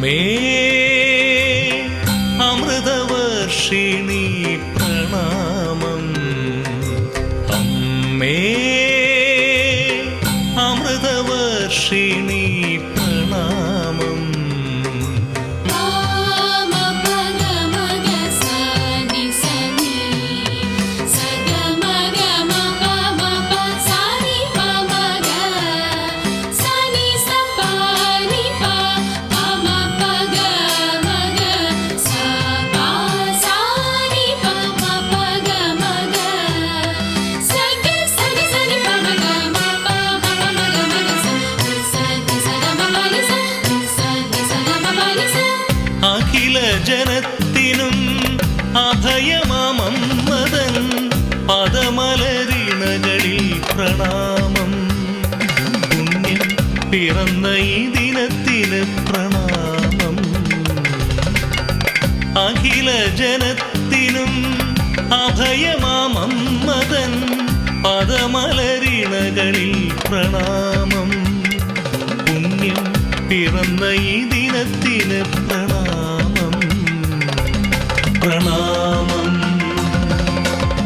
May Amritavarshini പ്രണാമം. അമ്മേ അമൃതവർഷിണി പ്രണാമം. ജനത്തിനും പദമലരി പദമലരിണകളിൽ പ്രണാമം. പുണ്യം പിറന്ന ഈ ദിനത്തിന് പ്രണാമം. അഖില ജനത്തിനും അഭയമാമമ്മതൻ പദമലരിണകളിൽ പ്രണാമം. പുണ്യം പിറന്ന ഈ ദിനത്തിന് പ്രണാമം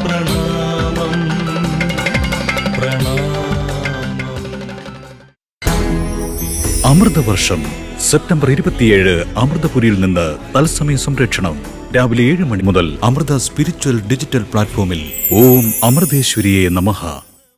പ്രണാമം അമൃതവർഷം സെപ്റ്റംബർ ഇരുപത്തിയേഴ് അമൃതപുരിയിൽ നിന്ന് തത്സമയ സംരക്ഷണം. രാവിലെ ഏഴ് മണി മുതൽ അമൃത സ്പിരിച്വൽ ഡിജിറ്റൽ പ്ലാറ്റ്ഫോമിൽ ഓം അമൃതേശ്വരിയെ നമഃ.